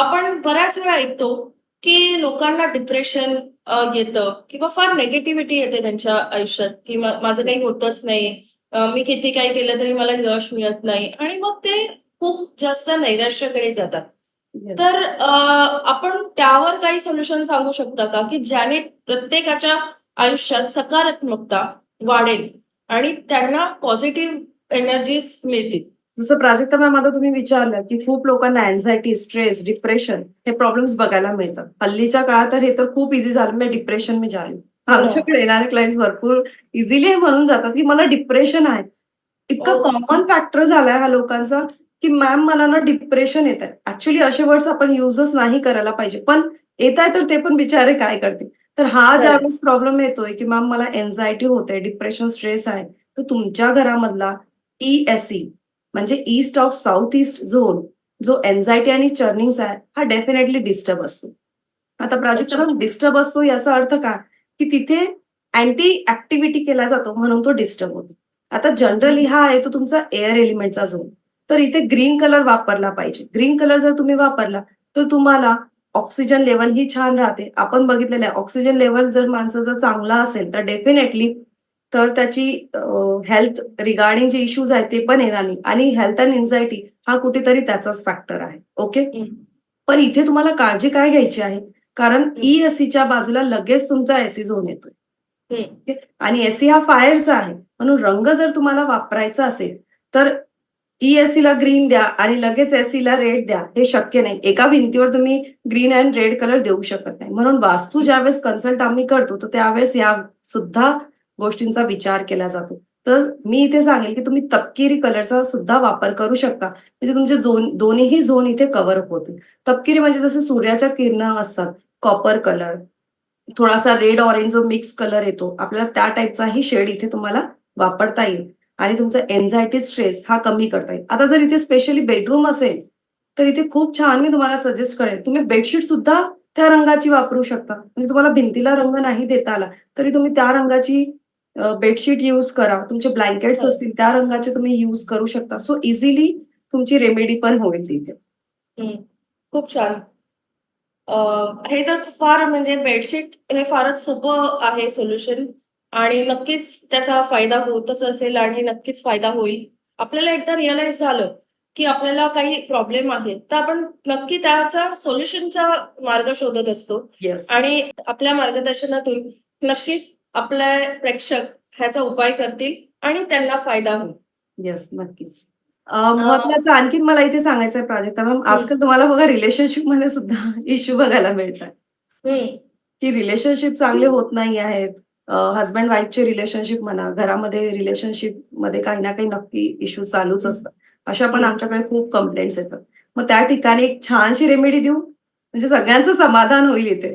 आपण बऱ्याच वेळा ऐकतो की लोकांना डिप्रेशन येतं किंवा फार नेगेटिव्हिटी येते त्यांच्या आयुष्यात की माझं काही होतच नाही. मी किती काही केलं तरी मला यश मिळत नाही. आणि मग ते खूप जास्त नैराश्याकडे जातात. तर आपण त्यावर काही सोल्युशन सांगू शकता का? की ज्याने प्रत्येकाच्या आयुष्यात सकारात्मकता वाढेल आणि त्यांना पॉझिटिव्ह एनर्जीज मिळतील. जसं प्राजक्ता मॅम आता तुम्ही विचारलं की खूप लोकांना अँझायटी स्ट्रेस डिप्रेशन हे प्रॉब्लेम्स बघायला मिळतात. हल्लीच्या काळात तर हे तर खूप इझी झालं. मी डिप्रेशन मी रही हूं. आमच्याकडे येणारे क्लायंट भरपूर इझिली हे म्हणून जातात की मला डिप्रेशन आहे. इतका हो. कॉमन फॅक्टर झालाय हा लोकांचा की मॅम मला ना डिप्रेशन येत आहे ऍक्च्युली असे वर्ड्स आपण युजच नाही करायला पाहिजे. पण येत आहे तर ते पण बिचारे काय करते तर हा Correct. ज्यावेळेस प्रॉब्लेम येतोय की मॅम मला एन्झायटी होते डिप्रेशन स्ट्रेस आहे तर तुमच्या घरामधला E ईएसई म्हणजे east of south east zone जो एन्झायटी आणि चर्निंगचा आहे हा डेफिनेटली डिस्टर्ब असतो. आता प्राजक्ता. मॅम डिस्टर्ब असतो याचा अर्थ काय? की तिथे अँटी ऍक्टिव्हिटी केला जातो म्हणून तो डिस्टर्ब होतो. आता जनरली हा आहे तो तुमचा एअर एलिमेंटचा झोन तर इथे ग्रीन कलर वापरला पाहिजे. ग्रीन कलर जर तुम्ही वापरला तर तुम्हाला ऑक्सिजन लेवल ही छान राहते. आपण बघितलेलं आहे ऑक्सिजन लेवल जर माणसाचा चांगला असेल तर डेफिनेटली तर त्याची हेल्थ रिगार्डिंग जे इश्यूज आहेत ते पण येणार नाही. आणि हेल्थ अँड एन्झायटी हा कुठेतरी त्याचाच फॅक्टर आहे. ओके. पण इथे तुम्हाला काळजी काय घ्यायची आहे? कारण ई एसीच्या बाजूला लगेच तुमचा एसी झोन येतोय. आणि एसी हा फायरचा आहे. म्हणून रंग जर तुम्हाला वापरायचा असेल तर E ESC ला ग्रीन द्या आणि लगेच एसी ला रेड द्या. हे शक्य नाही. एका भिंतीवर तुम्ही ग्रीन अँड रेड कलर देऊ शकत नाही. म्हणून वास्तू ज्यावेळेस कन्सल्ट आम्ही करतो तर त्यावेळेस या सुद्धा गोष्टींचा विचार केला जातो. तर मी इथे सांगेल की तुम्ही तपकिरी कलरचा सुद्धा वापर करू शकता. म्हणजे तुमचे दोन दोन्हीही झोन इथे कव्हर होतील. तपकिरी म्हणजे जसे सूर्याच्या किरण असतात कॉपर कलर थोडासा रेड ऑरेंज जो मिक्स कलर येतो आपल्याला त्या टाईपचाही शेड इथे तुम्हाला वापरता येईल. आणि तुमचा एन्झायटी स्ट्रेस हा कमी करता येईल. आता जर इथे स्पेशली बेडरूम असेल तर इथे खूप छान मी तुम्हाला सजेस्ट करेन. तुम्ही बेडशीट सुद्धा त्या रंगाची वापरू शकता. म्हणजे तुम्हाला भिंतीला रंग नाही देता आला तरी तुम्ही त्या रंगाची बेडशीट यूज करा. तुमचे ब्लँकेट्स हो. असतील त्या रंगाचे तुम्ही यूज करू शकता. सो इझिली तुमची रेमेडी पण होईल तिथे. खूप छान. हे तर फार म्हणजे बेडशीट हे फारच सोपं आहे सोल्युशन आणि नक्कीच त्याचा फायदा होतच असेल आणि नक्कीच फायदा होईल. आपल्याला एकदा रिअलाइज झालं की आपल्याला काही प्रॉब्लेम आहे तर आपण नक्की त्याचा सोल्युशनचा मार्ग शोधत असतो. येस आणि आपल्या मार्गदर्शनातून नक्कीच आपले प्रेक्षक ह्याचा उपाय करतील आणि त्यांना फायदा होईल. येस नक्कीच. महत्वाचं आणखीन मला इथे सांगायचं आहे प्राजक्ता मॅम. आजकाल तुम्हाला बघा रिलेशनशिपमध्ये सुद्धा इश्यू बघायला मिळतात. की रिलेशनशिप चांगले होत नाही आहेत. हस्बंड वाईफचे रिलेशनशिप म्हणा घरामध्ये रिलेशनशिपमध्ये काही ना काही नक्की इश्यू चालूच असतात. अशा पण. आमच्याकडे खूप कंप्लेंट्स येतात. मग त्या ठिकाणी एक छानशी रेमेडी देऊ. म्हणजे सगळ्यांचं समाधान होईल इथे.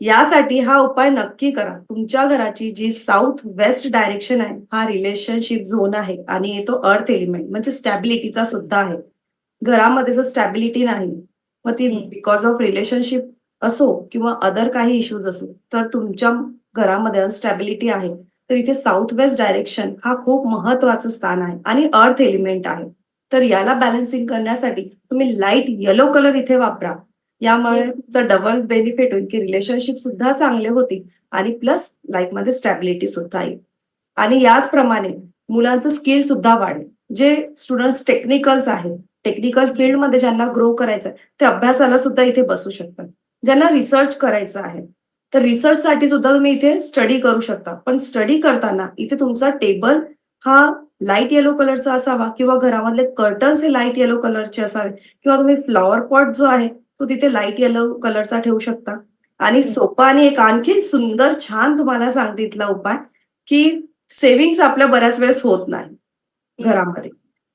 यासाठी हा उपाय नक्की करा. तुमच्या घराची जी साऊथ वेस्ट डायरेक्शन आहे हा रिलेशनशिप झोन आहे आणि येतो अर्थ एलिमेंट म्हणजे स्टॅबिलिटीचा सुद्धा आहे. घरामध्ये जर स्टॅबिलिटी नाही मग ती बिकॉज ऑफ रिलेशनशिप असो किंवा अदर काही इश्यूज असो तर तुमच्या घरामध्ये अनस्टॅबिलिटी आहे. तर इथे साऊथ वेस्ट डायरेक्शन हा खूप महत्वाचं स्थान आहे आणि अर्थ एलिमेंट आहे. तर याला बॅलन्सिंग करण्यासाठी तुम्ही लाइट येलो कलर इथे वापरा. यामुळे डबल बेनिफिट होईल की रिलेशनशिप सुद्धा चांगले होतील आणि प्लस लाईफमध्ये स्टॅबिलिटी सुद्धा येईल. आणि याचप्रमाणे मुलांचं स्किल सुद्धा वाढेल. जे स्टुडंट्स टेक्निकल्स आहेत टेक्निकल फील्डमध्ये ज्यांना ग्रो करायचं आहे ते अभ्यासाला सुद्धा इथे बसू शकतात. ज्यांना रिसर्च करायचं आहे तर रिसर्च साठी सुद्धा तुम्ही इथे स्टडी करू शकता. पण स्टडी करताना इथे तुमचा टेबल हा लाइट येलो कलरचा असावा किंवा घरामधले कर्टन्स हे लाइट येलो कलरचे असावे किंवा तुम्ही फ्लॉवर पॉट जो आहे तो तिथे लाइट येलो कलरचा ठेवू शकता. आणि. सोपा आणि एक आणखी सुंदर छान तुम्हाला सांगते इथला उपाय की सेव्हिंग्स आपल्या बऱ्याच वेळेस होत नाही घरामध्ये.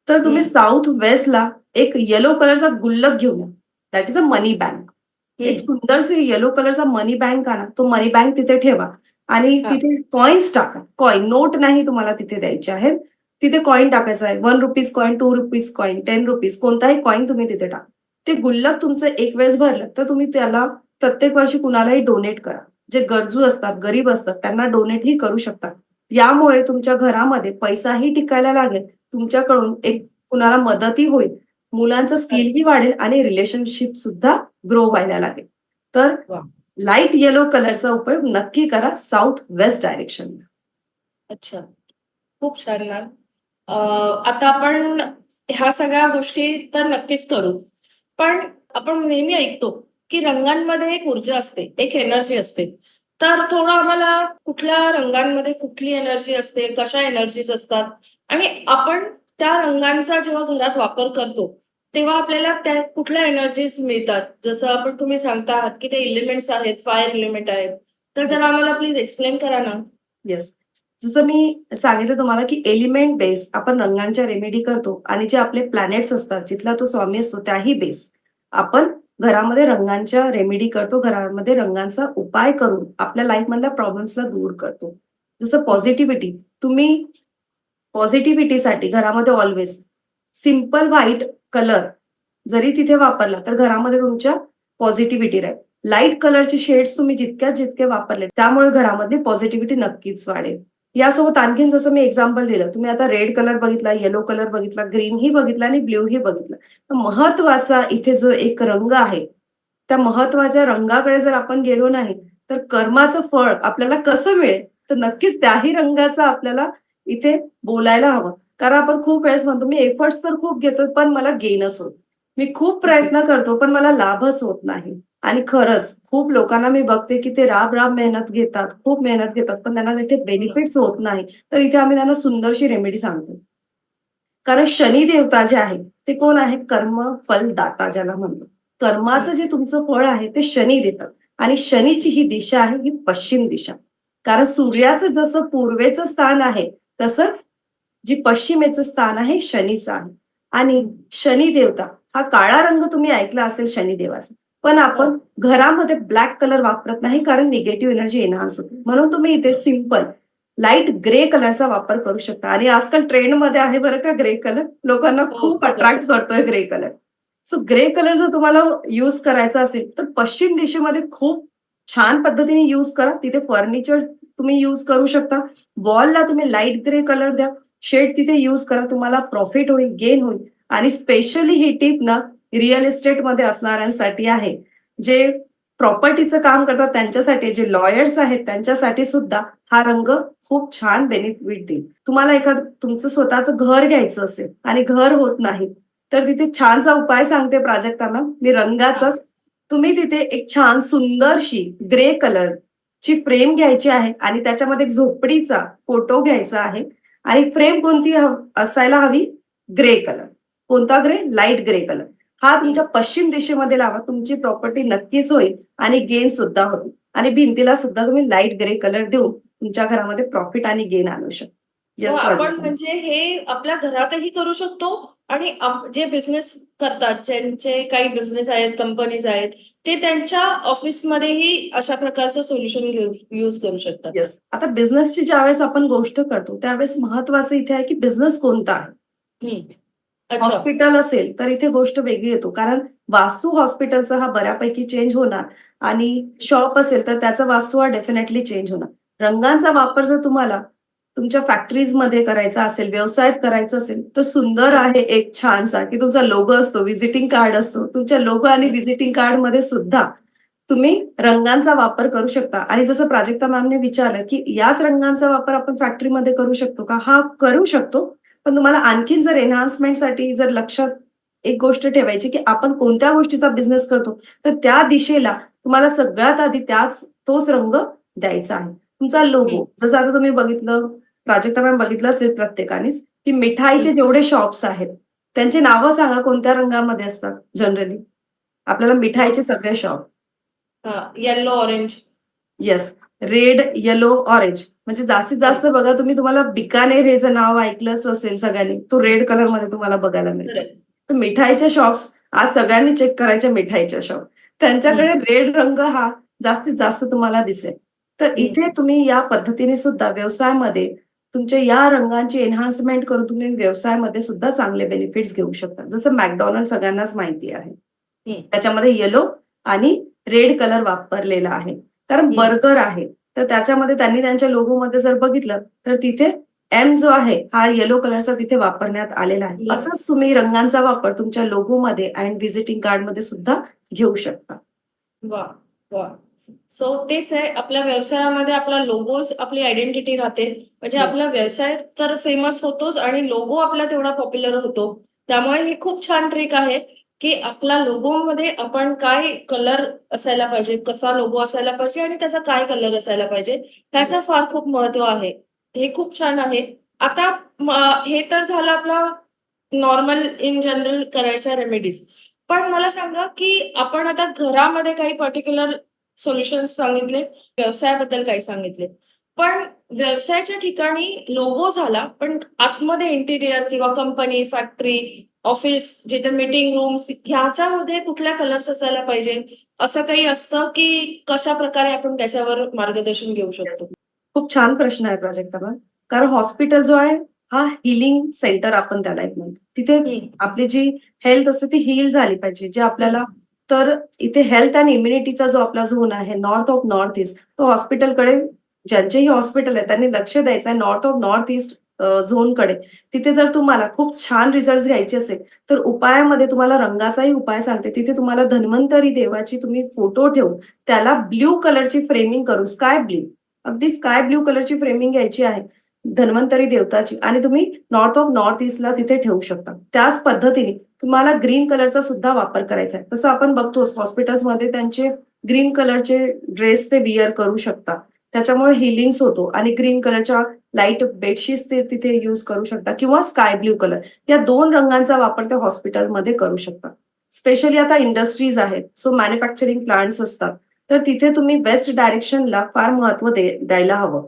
तर तुम्ही. साऊथ वेस्टला एक येलो कलरचा गुल्लक घेऊन या. That is a money bank एक सुंदरसे येलो कलरचा मनी बँक आणा. तो मनी बँक तिथे ठेवा. आणि. तिथे कॉइन्स टाका. कॉइन नोट नाही तुम्हाला तिथे द्यायचे आहेत. तिथे कॉइन टाकायचं आहे. One rupees coin two rupees coin ten rupees कोणताही कॉइन तुम्ही तिथे टाका. ते गुल्लक तुमचं एक वेळेस भरलं तर तुम्ही त्याला प्रत्येक वर्षी कुणालाही डोनेट करा. जे गरजू असतात गरीब असतात त्यांना डोनेटही करू शकतात. यामुळे तुमच्या घरामध्ये पैसाही टिकायला लागेल तुमच्याकडून एक कुणाला मदतही होईल मुलांचं स्किलही वाढेल आणि रिलेशनशिप सुद्धा ग्रो व्हायला लागेल. तर. लाइट येलो कलरचा उपयोग नक्की करा साऊथ वेस्ट डायरेक्शन अच्छा. खूप छान मॅम आता आपण ह्या सगळ्या गोष्टी तर नक्कीच करू. पण आपण नेहमी ऐकतो की रंगांमध्ये एक ऊर्जा असते एक एनर्जी असते. तर थोडं आम्हाला कुठल्या रंगांमध्ये कुठली एनर्जी असते कशा एनर्जीज असतात आणि आपण त्या रंगांचा जेव्हा घरात वापर करतो तेव्हा आपल्याला त्या कुठल्या एनर्जीज मिळतात. जसं आपण तुम्ही सांगता आहात की ते इलिमेंट्स आहेत फायर इलिमेंट आहेत. तर जरा आम्हाला प्लीज एक्सप्लेन करा ना. येस जसं मी सांगितलं तुम्हाला की एलिमेंट बेस आपण रंगांच्या रेमेडी करतो आणि जे आपले प्लॅनेट्स असतात जिथला तो स्वामी असतो त्याही बेस आपण घरामध्ये रंगांच्या रेमेडी करतो घरामध्ये रंगांचा उपाय करून आपल्या लाईफमधल्या प्रॉब्लेम्सला दूर करतो. जसं पॉझिटिव्हिटी तुम्ही पॉझिटिव्हिटीसाठी घरामध्ये ऑलवेज सिंपल व्हाईट कलर जरी तिथे वापरला तर घरामध्ये तुमच्या पॉझिटिव्हिटी राहील. लाइट कलरचे शेड्स तुम्ही जितक्या जितके वापरले त्यामुळे घरामध्ये पॉझिटिव्हिटी नक्कीच वाढेल. यासोबत आणखीन जसं मी एक्झाम्पल दिलं तुम्ही आता रेड कलर बघितला येलो कलर बघितला ग्रीन ही बघितला आणि ब्ल्यू ही बघितला. तर महत्त्वाचा इथे जो एक रंग आहे त्या महत्त्वाच्या रंगाकडे जर आपण गेलो नाही तर कर्माचं फळ आपल्याला कसं मिळेल? तर नक्कीच त्याही रंगाचा आपल्याला इथे बोलायला हवं. कारण आपण खूप वेळेस म्हणतो मी एफर्ट्स तर खूप घेतोय पण मला गेनच होत. मी खूप प्रयत्न करतो पण मला लाभच होत नाही. आणि खरंच खूप लोकांना मी बघते की ते राब राब मेहनत घेतात खूप मेहनत घेतात पण त्यांना इथे बेनिफिट्स होत नाही. तर इथे आम्ही त्यांना सुंदरशी रेमेडी सांगतो. कारण शनी देवता जे आहे ते कोण आहे? कर्म फल दाता ज्याला म्हणतो. कर्माचं जे तुमचं फळ आहे ते शनी देतात. आणि शनीची ही दिशा आहे ही पश्चिम दिशा. कारण सूर्याचं जसं पूर्वेचं स्थान आहे तसंच जी पश्चिमेचं स्थान आहे शनीचं आहे. आणि शनी देवता हा काळा रंग तुम्ही ऐकला असेल शनिदेवाचा. पण आपण घरामध्ये ब्लॅक कलर वापरत नाही कारण निगेटिव्ह एनर्जी एनहान्स होते. म्हणून तुम्ही इथे सिंपल लाइट ग्रे कलरचा वापर करू शकता. आणि आजकाल ट्रेंडमध्ये आहे बरं का ग्रे कलर लोकांना खूप खूपच. अट्रॅक्ट करतोय grey colour so grey colour जर तुम्हाला युज करायचा असेल तर पश्चिम दिशेमध्ये खूप छान पद्धतीने युज करा. तिथे फर्निचर तुम्ही युज करू शकता. वॉलला तुम्ही लाइट ग्रे कलर द्या. शेड तिथे युज करा. तुम्हाला प्रॉफिट होईल गेन होईल. आणि स्पेशली ही टिप ना रिअल इस्टेटमध्ये असणाऱ्यांसाठी आहे. जे प्रॉपर्टीचं काम करतात त्यांच्यासाठी जे लॉयर्स आहेत त्यांच्यासाठी सुद्धा हा रंग खूप छान बेनिफिट देईल. तुम्हाला एखाद तुमचं स्वतःचं घर घ्यायचं असेल आणि घर होत नाही तर तिथे छानसा उपाय सांगते प्राजक्तांना. मी रंगाचाच तुम्ही तिथे एक छान सुंदरशी ग्रे कलरची फ्रेम घ्यायची आहे आणि त्याच्यामध्ये एक झोपडीचा फोटो घ्यायचा आहे. आणि फ्रेम कोणती असायला हवी? ग्रे कलर कोणता ग्रे? लाइट ग्रे कलर हा तुमच्या पश्चिम दिशेमध्ये लावा. तुमची प्रॉपर्टी नक्कीच होईल आणि गेन सुद्धा होईल. आणि भिंतीला सुद्धा तुम्ही लाइट ग्रे कलर देऊन तुमच्या घरामध्ये प्रॉफिट आणि गेन आणू शकता. Yes, आपण. म्हणजे हे आपल्या घरातही करू शकतो आणि जे बिझनेस करतात ज्यांचे काही बिझनेस आहेत कंपनीज आहेत ते त्यांच्या ऑफिसमध्येही अशा प्रकारचं सोल्युशन यूज करू शकतात. येस आता बिझनेसची ज्यावेळेस आपण गोष्ट करतो त्यावेळेस महत्वाचं इथे आहे की बिझनेस कोणता आहे? हॉस्पिटल असेल तर इथे गोष्ट वेगळी येतो. कारण वास्तू हॉस्पिटलचा हा बऱ्यापैकी चेंज होणार आणि शॉप असेल तर त्याचा वास्तू हा डेफिनेटली चेंज होणार. रंगांचा वापर जर तुम्हाला तुमच्या फॅक्टरीजमध्ये करायचा असेल व्यवसायात करायचा असेल तर सुंदर आहे एक छानसा की तुमचा लोगो असतो व्हिजिटिंग कार्ड असतो. तुमच्या लोगो आणि व्हिजिटिंग कार्डमध्ये सुद्धा तुम्ही रंगांचा वापर करू शकता. आणि जसं प्राजक्ता मॅमने विचारलं की याच रंगांचा वापर आपण फॅक्टरीमध्ये करू शकतो का? हा करू शकतो. पण तुम्हाला आणखीन जर एनहान्समेंटसाठी जर लक्षात एक गोष्ट ठेवायची की आपण कोणत्या गोष्टीचा बिझनेस करतो तर त्या दिशेला तुम्हाला सगळ्यात आधी त्याच तोच रंग द्यायचा आहे. तुमचा लोगो जसं आता तुम्ही बघितलं प्राजक्ता मॅम बघितलं असेल प्रत्येकानेच की मिठाईचे जेवढे शॉप्स आहेत त्यांची नावं सांगा कोणत्या रंगामध्ये असतात जनरली आपल्याला मिठाईचे सगळे shop yellow orange yes red yellow orange म्हणजे जास्तीत जास्त बघा तुम्ही तुम्हाला बिकानेर हे जर नाव ऐकलंच असेल सगळ्यांनी तो रेड कलरमध्ये तुम्हाला बघायला मिळेल तर मिठाईच्या शॉप्स आज सगळ्यांनी चेक करायच्या मिठाईच्या शॉप त्यांच्याकडे रेड रंग हा जास्तीत जास्त तुम्हाला दिसेल. तर इथे तुम्ही या पद्धतीने सुद्धा व्यवसायामध्ये तुमच्या या रंगांची एनहान्समेंट करून तुम्ही व्यवसायामध्ये सुद्धा चांगले बेनिफिट्स घेऊ शकता. जसं मॅकडॉनल्ड सगळ्यांनाच माहिती आहे. त्याच्यामध्ये येलो आणि रेड कलर वापरलेला आहे. कारण. बर्गर आहे. तर त्याच्यामध्ये त्यांनी त्यांच्या लोगोमध्ये जर बघितलं तर तिथे एम जो आहे हा येलो कलरचा तिथे वापरण्यात आलेला आहे. असंच तुम्ही रंगांचा वापर तुमच्या लोगोमध्ये अँड व्हिजिटिंग कार्डमध्ये सुद्धा घेऊ शकता. वा वा. सो तेच आहे आपल्या व्यवसायामध्ये आपला लोगोच आपली आयडेंटिटी राहते. म्हणजे हो. आपला व्यवसाय तर फेमस होतोच आणि लोगो आपला तेवढा पॉप्युलर होतो. त्यामुळे ही खूप छान ट्रिक आहे. की आपला लोगो मध्ये आपण काय कलर असायला पाहिजे कसा लोगो असायला पाहिजे आणि त्याचा काय कलर असायला पाहिजे त्याचं फार खूप महत्त्व आहे. हे खूप छान आहे. आता हे तर झालं आपला नॉर्मल इन जनरल करायच्या रेमेडीज पण मला सांगा की आपण आता घरामध्ये काही पर्टिक्युलर सोल्युशन्स सांगितले व्यवसायाबद्दल काही सांगितले. पण व्यवसायाच्या ठिकाणी लोगो झाला पण आतमध्ये इंटिरियर किंवा कंपनी फॅक्टरी ऑफिस जिथे मीटिंग रूम्स ह्याच्यामध्ये कुठल्या कलर्स असायला पाहिजे? असं काही असतं की कशा प्रकारे आपण त्याच्यावर मार्गदर्शन घेऊ शकतो? खूप छान प्रश्न आहे प्राजक्ता कारण हॉस्पिटल जो आहे हा हिलिंग सेंटर आपण त्याला एक म्हणतो. तिथे आपली जी हेल्थ असते ती हील झाली पाहिजे. जे आपल्याला तर इथे हेल्थ अँड इम्युनिटीचा जो आपला झोन आहे नॉर्थ ऑफ नॉर्थ ईस्ट तो हॉस्पिटलकडे ज्यांचेही हॉस्पिटल आहे त्यांनी लक्ष द्यायचं आहे नॉर्थ ऑफ नॉर्थ ईस्ट झोनकडे. तिथे जर तुम्हाला खूप छान रिझल्ट घ्यायचे असेल तर उपायामध्ये तुम्हाला रंगाचाही उपाय सांगते. तिथे तुम्हाला धन्वंतरी देवाची तुम्ही फोटो ठेवून त्याला ब्ल्यू कलरची फ्रेमिंग करू स्काय ब्ल्यू अगदी स्काय ब्ल्यू कलरची फ्रेमिंग घ्यायची आहे धन्वंतरी देवताची. आणि तुम्ही नॉर्थ ऑफ नॉर्थ ईस्टला तिथे ठेवू शकता. त्याच पद्धतीने तुम्हाला ग्रीन कलरचा सुद्धा वापर करायचा आहे. तसं आपण बघतोच हॉस्पिटल्समध्ये त्यांचे ग्रीन कलरचे ड्रेस ते विअर करू शकता. त्याच्यामुळे हिलिंग्स होतो. आणि ग्रीन कलरच्या लाइट बेडशीट्स ते तिथे युज करू शकता किंवा स्काय ब्ल्यू कलर. या दोन रंगांचा वापर ते हॉस्पिटलमध्ये करू शकता. स्पेशली आता इंडस्ट्रीज आहेत. सो मॅन्युफॅक्चरिंग प्लांट्स असतात. तर तिथे तुम्ही वेस्ट डायरेक्शनला फार महत्त्व द्यायला हवं.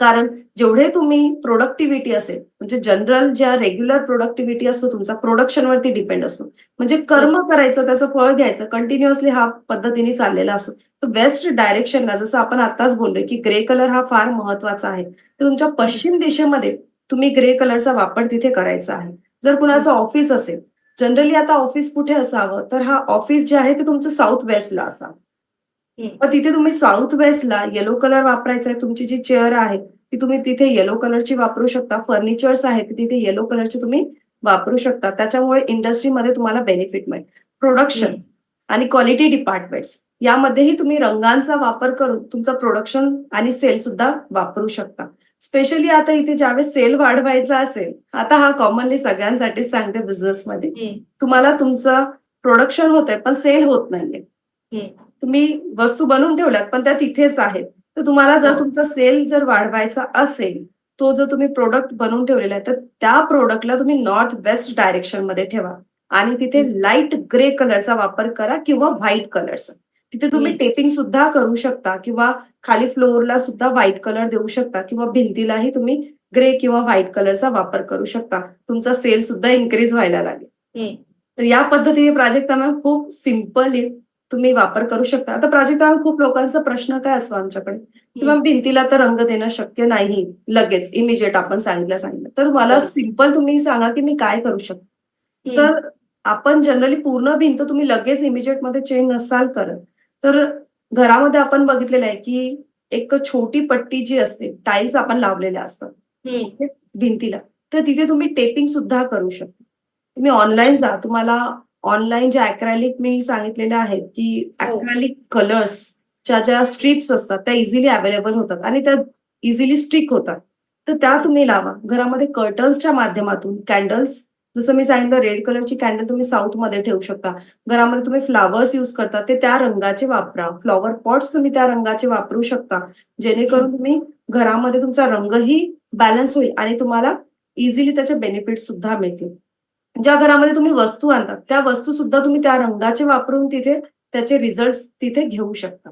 कारण जेवढे तुम्ही प्रोडक्टिव्हिटी असेल म्हणजे जनरल ज्या रेग्युलर प्रोडक्टिव्हिटी असतो तुमचा प्रोडक्शनवरती डिपेंड असतो. म्हणजे कर्म करायचं त्याचं फळ घ्यायचं कंटिन्युअसली हा पद्धतीने चाललेला असतो. तर वेस्ट डायरेक्शनला जसं आपण आताच बोललोय की ग्रे कलर हा फार महत्त्वाचा आहे. तर तुमच्या पश्चिम दिशेमध्ये तुम्ही ग्रे कलरचा वापर तिथे करायचा आहे. जर कुणाचं ऑफिस असेल जनरली आता ऑफिस कुठे असावं तर हा ऑफिस जे आहे ते तुमचं साऊथ वेस्टला असावं. मग तिथे तुम्ही साऊथ वेस्टला येलो कलर वापरायचा आहे तुमची जी चेअर आहे ती तुम्ही तिथे येलो कलरची वापरू शकता. फर्निचर्स आहेत तिथे येलो कलरची तुम्ही वापरू शकता. त्याच्यामुळे इंडस्ट्रीमध्ये तुम्हाला बेनिफिट मिळेल. प्रोडक्शन. आणि क्वालिटी डिपार्टमेंट्स यामध्येही तुम्ही रंगांचा वापर करून तुमचं प्रोडक्शन आणि सेल सुद्धा वापरू शकता. स्पेशली आता इथे ज्यावेळेस सेल वाढवायचा असेल आता हा कॉमनली सगळ्यांसाठीच सांगते बिझनेसमध्ये तुम्हाला तुमचं प्रोडक्शन होतंय पण सेल होत नाहीये. तुम्ही वस्तू बनवून ठेवल्यात पण त्या तिथेच आहेत. तर तुम्हाला जर हो. तुमचा सेल जर वाढवायचा असेल तो जर तुम्ही प्रोडक्ट बनवून ठेवलेला आहे तर त्या प्रोडक्टला तुम्ही नॉर्थ वेस्ट डायरेक्शनमध्ये ठेवा. आणि तिथे लाइट ग्रे कलरचा वापर करा किंवा व्हाईट कलरचा तिथे तुम्ही. टेपिंग सुद्धा करू शकता किंवा खाली फ्लोअरला सुद्धा व्हाईट कलर देऊ शकता किंवा भिंतीलाही तुम्ही ग्रे किंवा व्हाईट कलरचा वापर करू शकता. तुमचा सेल सुद्धा इन्क्रीज व्हायला लागेल. तर या पद्धतीने प्राजक्ता मॅम खूप सिम्पली तुम्ही वापर करू शकता. आता प्राजक्ता खूप लोकांचा प्रश्न काय असतो आमच्याकडे? किंवा भिंतीला तर रंग देणं शक्य नाही लगेच इमिजिएट आपण सांगितलं सांगितलं. तर मला. सिंपल तुम्ही सांगा की मी काय करू शकतो. तर आपण जनरली पूर्ण भिंत तुम्ही लगेच इमिजिएटमध्ये चेंज नसाल करत तर घरामध्ये आपण बघितलेलं आहे की एक छोटी पट्टी जी असते टाईल्स आपण लावलेल्या असतात. भिंतीला. तर तिथे तुम्ही टेपिंग सुद्धा करू शकता. तुम्ही ऑनलाईन जा तुम्हाला ऑनलाईन जे अक्रॅलिक मी सांगितलेले आहेत की हो. अक्रॅलिक कलर्सच्या ज्या स्ट्रिप्स असतात त्या इझिली अवेलेबल होतात आणि त्या इझिली स्टिक होतात. तर त्या तुम्ही लावा. घरामध्ये कर्टन्सच्या माध्यमातून कॅन्डल्स जसं मी सांगितलं रेड कलरची कॅन्डल तुम्ही साऊथमध्ये ठेवू शकता. घरामध्ये तुम्ही फ्लावर्स युज करता ते त्या रंगाचे वापरा. फ्लॉवर पॉट्स तुम्ही त्या रंगाचे वापरू शकता. जेणेकरून तुम्ही घरामध्ये तुमचा रंगही बॅलन्स होईल आणि तुम्हाला इझिली त्याचे बेनिफिट सुद्धा मिळतील. ज्या घरामध्ये तुम्ही वस्तू आणतात त्या वस्तू सुद्धा तुम्ही त्या रंगाचे वापरून तिथे त्याचे रिझल्ट तिथे घेऊ शकता.